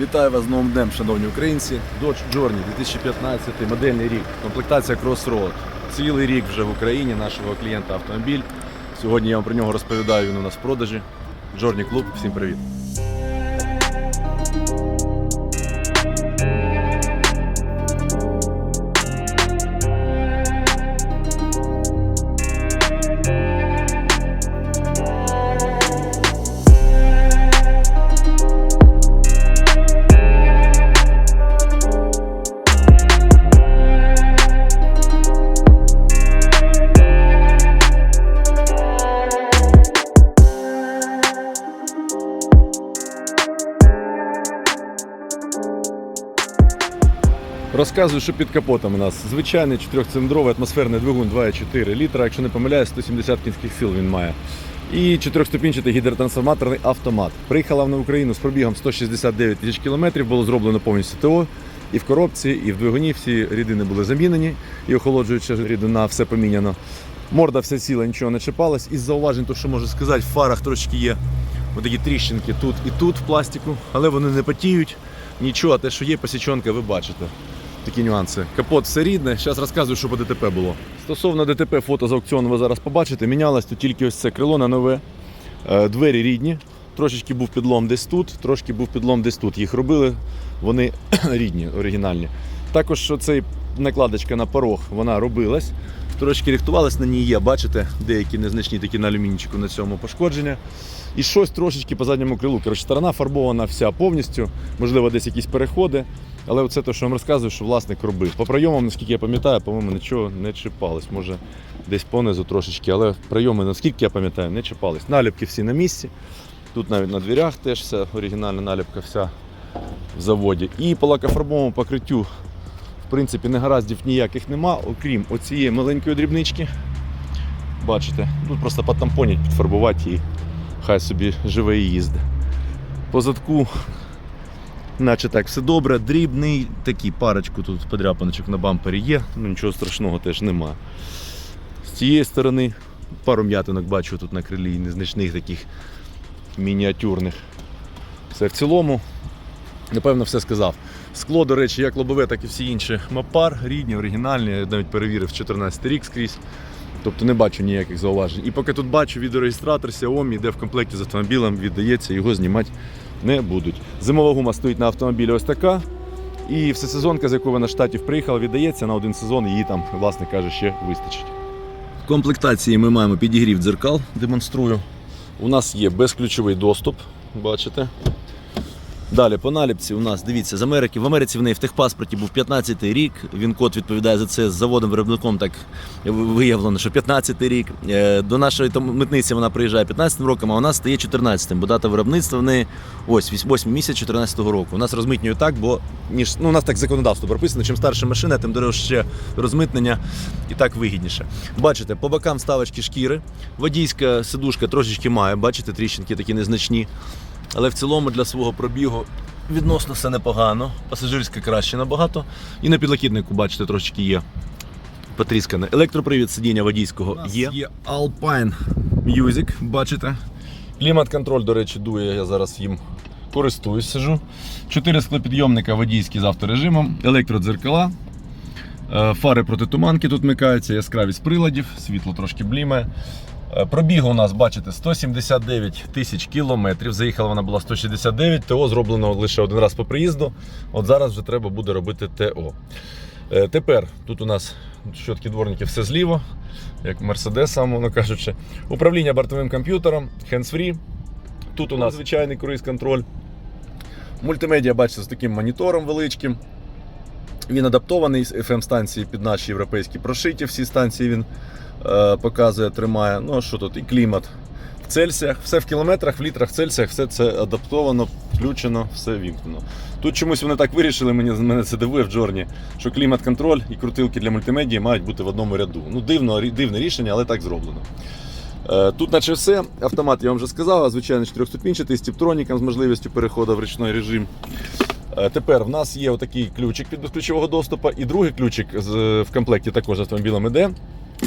Вітаю вас з новим днем, шановні українці. Dodge Journey 2015 модельний рік. Комплектація Crossroad. Цілий рік вже в Україні нашого клієнта автомобіль. Сьогодні я вам про нього розповідаю. Він у нас в продажі. Journey Club. Всім привіт. Розказую, що під капотом у нас звичайний 4-циліндровий атмосферний двигун 2,4 літра. Якщо не помиляюсь, 170 кінських сил він має. І чотирьохступінчатий гідротрансформаторний автомат. Приїхала на Україну з пробігом 169 тисяч кілометрів, було зроблено повністю ТО. І в коробці, і в двигуні всі рідини були замінені, і охолоджуюча рідина, все поміняно. Морда вся ціла, нічого не чіпалась. Із зауважень, то що можу сказати, в фарах трошки є такі тріщинки тут і тут в пластику, але вони не потіють. Нічого, а те, що є посічонка, ви бачите. Такі нюанси. Капот все рідне. Зараз розказую, що по ДТП було. Стосовно ДТП, фото з аукціону ви зараз побачите. Мінялось тут тільки ось це крило на нове. Е, Двері рідні. Трошечки був підлом десь тут, трошки був підлом десь тут. Їх робили, вони рідні, оригінальні. Також оцей накладочка на порог, вона робилась. Трошки рихтувалась на ній є, бачите, деякі незначні такі на алюмінчику на цьому пошкодження. І щось трошечки по задньому крилу. Коротше, сторона фарбована вся повністю, можливо, десь якісь переходи. Але це те, що вам розказую, що власник робив. По прийомам, наскільки я пам'ятаю, по-моєму, нічого не чіпалось. Може, десь понизу трошечки, але прийоми, наскільки я пам'ятаю, не чіпались. Наліпки всі на місці. Тут навіть на дверях теж вся оригінальна наліпка вся в заводі. І по лакофарбовому покриттю, принципі, негараздів ніяких нема, окрім оцієї маленької дрібнички. Бачите, тут просто потампонять, підфарбувати і хай собі живе і їздить. По задку, наче так, все добре, дрібний, такий парочку тут подряпаночок на бампері є, ну нічого страшного теж нема. З цієї сторони пару м'ятинок бачу тут на крилі, незначних таких мініатюрних. Все в цілому, напевно, все сказав. Скло, до речі, як лобове, так і всі інші мапар, рідні, оригінальні, я навіть перевірив 14 рік скрізь. Тобто не бачу ніяких зауважень. І поки тут бачу відеореєстратор Xiaomi, де в комплекті з автомобілем віддається, його знімати не будуть. Зимова гума стоїть на автомобілі ось така. І всесезонка, з якої вона штатів приїхала, віддається на один сезон, її там, власне каже, ще вистачить. В комплектації ми маємо підігрів дзеркал, демонструю. У нас є безключовий доступ, бачите. Далі по наліпці у нас, дивіться, з Америки. В Америці в неї в техпаспорті був 15-й рік. Він код відповідає за це з заводом-виробником. Так виявлено, що 15-й рік. Е, До нашої митниці вона приїжджає 15-м роком, а у нас стає 14-м, бо дата виробництва в неї ось 8 місяць 14-го року. У нас розмитнюють так, бо ніж ну у нас так законодавство прописано. Чим старша машина, тим дорожче розмитнення і так вигідніше. Бачите, по бокам ставочки шкіри. Водійська сидушка трошечки має, бачите, тріщинки такі незначні. Але в цілому для свого пробігу відносно все непогано. Пасажирська краще набагато. І на підлокітнику, бачите, трошечки є потріскане. Електропривід сидіння водійського є. Є Alpine Music, бачите. Клімат-контроль, до речі, дує, я зараз їм користуюсь, сижу. Чотири склопідйомника водійські з авторежимом, електродзеркала. Е, Фари протитуманки тут вмикаються, яскравість приладів, світло трошки блімає. Е, Пробігу у нас, бачите, 179 тисяч кілометрів. Заїхала вона була 169, ТО зроблено лише один раз по приїзду. От зараз вже треба буде робити ТО. Е, Тепер тут у нас щотки дворники все зліво, як Мерседес, мовно кажучи. Управління бортовим комп'ютером, hands-free. Тут у нас звичайний круїз-контроль. Мультимедіа, бачите, з таким монітором величким. Він адаптований з FM станції під наші європейські прошиті. Всі станції він е, показує, тримає. Ну а що тут? І клімат в Цельсіях, все в кілометрах, в літрах, в Цельсіях, все це адаптовано, включено, все вімкнено. Тут чомусь вони так вирішили, мені мене це дивує в Джорні, що клімат-контроль і крутилки для мультимедії мають бути в одному ряду. Ну, дивно, дивне рішення, але так зроблено. Е, Тут, наче все, автомат я вам вже сказав, а звичайно чотирьохступінчатий з тіптроніком з можливістю переходу в ручний режим. Е, Тепер в нас є отакий ключик від безключового доступу, і другий ключик в комплекті також з автомобілем іде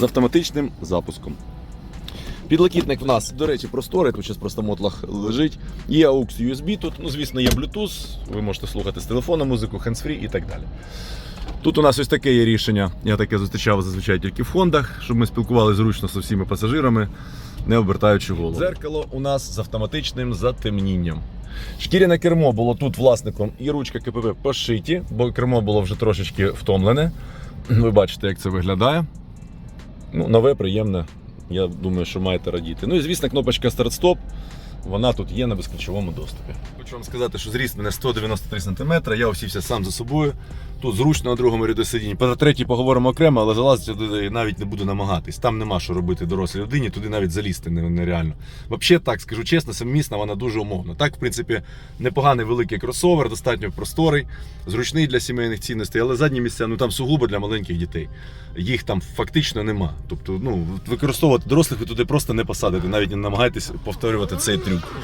з автоматичним запуском. Підлокітник в нас, до речі, просторий, тут зараз просто мотлах лежить. Є AUX USB тут, ну звісно, є Bluetooth, ви можете слухати з телефону музику, hands-free і так далі. Тут у нас ось таке є рішення. Я таке зустрічав зазвичай тільки в Хондах, щоб ми спілкувалися зручно з усіма пасажирами, не обертаючи голову. Дзеркало у нас з автоматичним затемнінням. Шкіряне кермо було тут власником і ручка КПП пошиті, бо кермо було вже трошечки втомлене. Ви бачите, як це виглядає. Ну, нове, приємне. Я думаю, що маєте радіти. Ну і звісно, кнопочка старт-стоп. Вона тут є на безключовому доступі. Хочу вам сказати, що зріст мене 193 см, я усівся сам за собою. Тут зручно на другому ряду сидінь. Про третій поговоримо окремо, але залазити туди навіть не буду намагатись. Там нема що робити дорослій людині, туди навіть залізти нереально. Взагалі, так скажу чесно, семимісна вона дуже умовна. Так, в принципі, непоганий великий кросовер, достатньо просторий, зручний для сімейних цінностей, але задні місця ну там сугубо для маленьких дітей. Їх там фактично нема. Тобто, ну використовувати дорослих ви туди просто не посадите, навіть не намагайтесь повторювати цей трюк.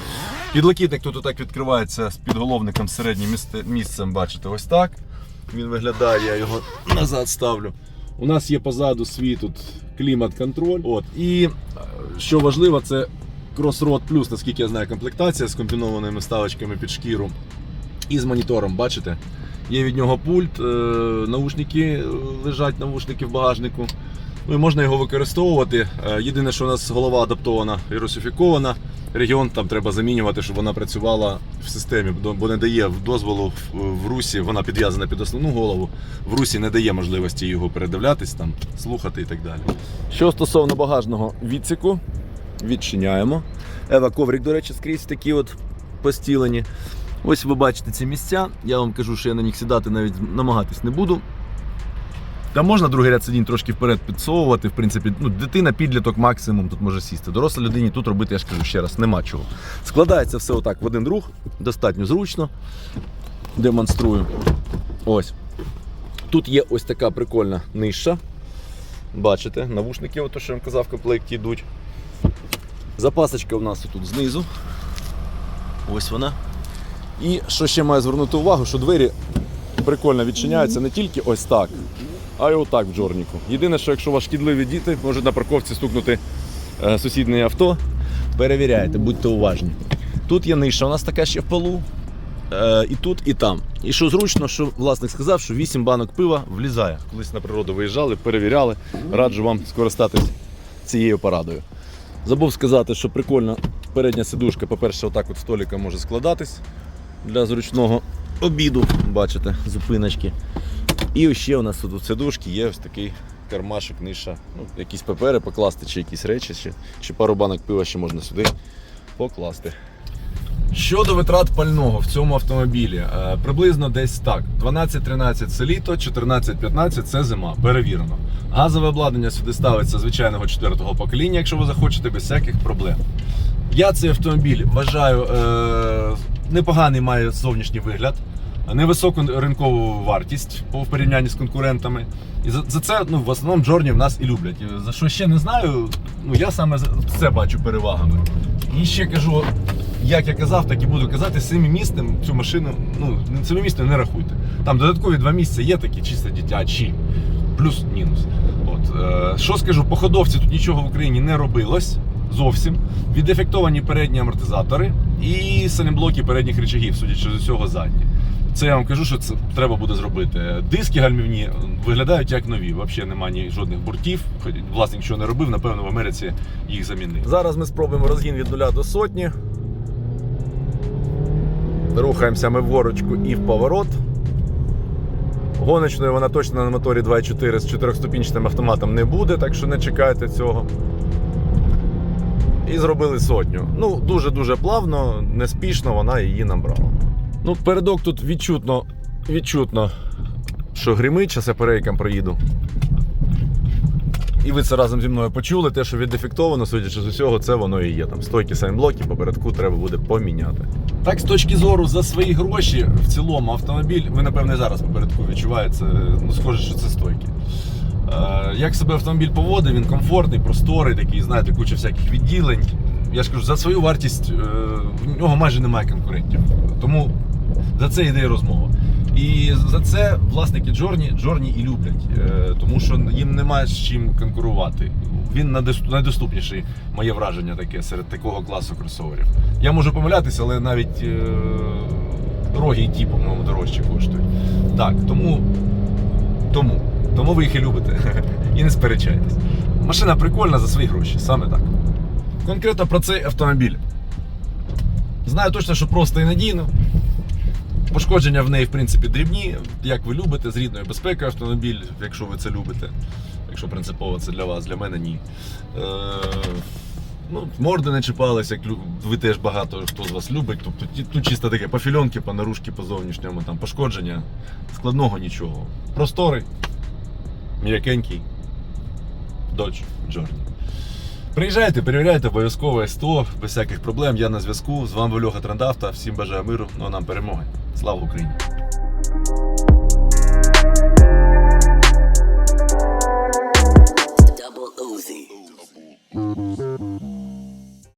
Підлокітник тут отак відкривається з підголовником середнім місце- місцем, бачите, ось так. Він виглядає, я його назад ставлю. У нас є позаду свій тут клімат-контроль. От. І е, що важливо, це Crossroad Plus, наскільки я знаю, комплектація з комбінованими ставочками під шкіру. І з монітором, бачите? Є від нього пульт, е, наушники е, лежать, наушники в багажнику. Ну і можна його використовувати. Єдине, що у нас голова адаптована і русифікована. Регіон там треба замінювати, щоб вона працювала в системі, бо- не дає дозволу в русі, вона підв'язана під основну голову. В русі не дає можливості його передивлятись, там, слухати і так далі. Що стосовно багажного відсіку, відчиняємо. Ева коврик, до речі, скрізь такі от постілені. Ось ви бачите ці місця. Я вам кажу, що я на них сідати навіть намагатись не буду. Та можна другий ряд сидінь трошки вперед підсовувати. В принципі, ну, дитина, підліток максимум тут може сісти. Дорослій людині тут робити, я ж кажу ще раз, нема чого. Складається все отак в один рух, достатньо зручно. Демонструю. Ось. Тут є ось така прикольна ниша. Бачите, навушники, ото, що я вам казав, в комплекті йдуть. Запасочка у нас тут знизу. Ось вона. І що ще маю звернути увагу, що двері прикольно відчиняються не тільки ось так, а й отак в джорніку. Єдине, що якщо у вас шкідливі діти, можуть на парковці стукнути е, сусіднє авто, перевіряйте, будьте уважні. Тут є ниша, у нас така ще в полу. Е, і тут, і там. І що зручно, що власник сказав, що 8 банок пива влізає. Колись на природу виїжджали, перевіряли. Раджу вам скористатись цією порадою. Забув сказати, що прикольно передня сидушка, по-перше, отак от століка може складатись для зручного обіду. Бачите, зупиночки. І ще у нас тут у сидушки є ось такий кармашок, ниша, ну, якісь папери покласти, чи якісь речі, чи, чи пару банок пива ще можна сюди покласти. Щодо витрат пального в цьому автомобілі, е, приблизно десь так: 12-13 це літо, 14-15 це зима. Перевірено. Газове обладнання сюди ставиться звичайного четвертого покоління, якщо ви захочете, без всяких проблем. Я цей автомобіль вважаю е, непоганий має зовнішній вигляд, невисоку ринкову вартість по порівнянні з конкурентами. І за, за це ну, в основному Джорні в нас і люблять. За що ще не знаю, ну я саме це бачу перевагами. І ще кажу, як я казав, так і буду казати, семимісним цю машину, ну, семимісним не рахуйте. Там додаткові два місця є такі чисто дитячі, плюс-мінус. От, е, що скажу, по ходовці тут нічого в Україні не робилось зовсім. Віддефектовані передні амортизатори і салімблоки передніх речагів, судячи з усього задні. Це я вам кажу, що це треба буде зробити. Диски гальмівні виглядають як нові. Взагалі немає жодних буртів. Власник нічого не робив, напевно, в Америці їх замінив. Зараз ми спробуємо розгін від нуля до сотні. Рухаємося ми в горочку і в поворот. Гоночною вона точно на моторі 2.4 з 4-ступінчатим автоматом не буде, так що не чекайте цього. І зробили сотню. Ну, дуже-дуже плавно, неспішно вона її набрала. Ну, передок тут відчутно, відчутно, що гримить, зараз я перейкам проїду. І ви це разом зі мною почули, те, що віддефектовано, судячи з усього, це воно і є. Там стойки сайнблоки попередку треба буде поміняти. Так, з точки зору за свої гроші, в цілому автомобіль, ви напевне зараз попередку відчуваєте, ну, схоже, що це стойки. Е, Як себе автомобіль поводить, він комфортний, просторий, такий, знаєте, куча всяких відділень. Я ж кажу, за свою вартість е, в нього майже немає конкурентів. Тому за це йде розмова. І за це власники Джорні Джорні і люблять, е, тому що їм немає з чим конкурувати. він найдоступніший, моє враження таке серед такого класу кросоверів. Я можу помилятися, але навіть е, роги ті, по-моєму, дорожчі коштують. Так, тому, тому, тому ви їх і любите. І не сперечайтесь. Машина прикольна за свої гроші, саме так. Конкретно про цей автомобіль. Знаю точно, що просто і надійно. Пошкодження в неї, в принципі, дрібні, як ви любите, з рідною безпекою автомобіль, якщо ви це любите. Якщо принципово це для вас, для мене ні. Е, ну, морди не чіпалися, як ви теж багато хто з вас любить. Тобто тут чисто таке по фільонки, по наружки, по зовнішньому, там пошкодження. Складного нічого. Просторий, м'якенький. Dodge Journey. Приїжджайте, перевіряйте обов'язково СТО, без всяких проблем. Я на зв'язку. З вами Льоха Трандафта. Всім бажаю миру, ну а нам перемоги. Слава Україні! Double Uzi.